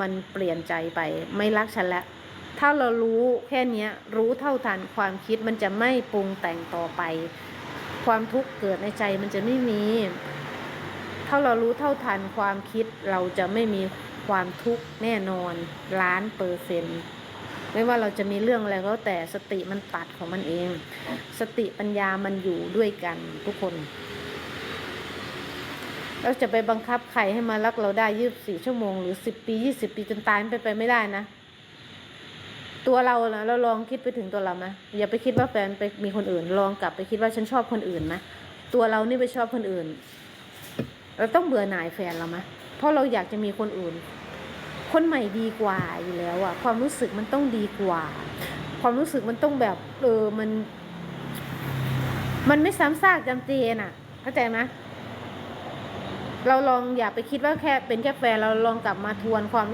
มันเปลี่ยนใจไปไม่รักฉันแล้วถ้าเรารู้แค่นี้รู้เท่าทันความคิดมันจะไม่ปรุงแต่งต่อไป ความทุกข์เกิดในใจมันจะไม่มี ถ้าเรารู้เท่าทันความคิดเราจะไม่มีความทุกข์แน่นอนล้านเปอร์เซ็นต์ไม่ว่าเราจะมีเรื่องอะไรก็แต่สติมันตัดของมันเอง สติปัญญามันอยู่ด้วยกันทุกคน เราจะไปบังคับใครให้มารักเราได้ยี่บสี่ชั่วโมงหรือสิบปียี่สิบปีจนตายมันไปนไปไม่ได้นะ ตัวเรานะเราลองคิดไปถึงตัวเราไหมอย่าไปคิดว่าแฟนไปมีคนอื่น ลองกลับไปคิดว่าฉันชอบคนอื่นไหมตัวเรานี่ไปชอบคนอื่น เราต้องเบื่อหน่ายแฟนเราไหมเพราะเราอยากจะมีคนอื่น คนใหม่ดีกว่าอยู่แล้วอะความรู้สึกมันต้องดีกว่า ความรู้สึกมันต้องแบบ เออมัน มันไม่ซ้ำซากจำเจน่ะเข้าใจไหม เราลองอย่าไปคิดว่าแค่เป็นแค่แฟนเราลองกลับมาทวนความ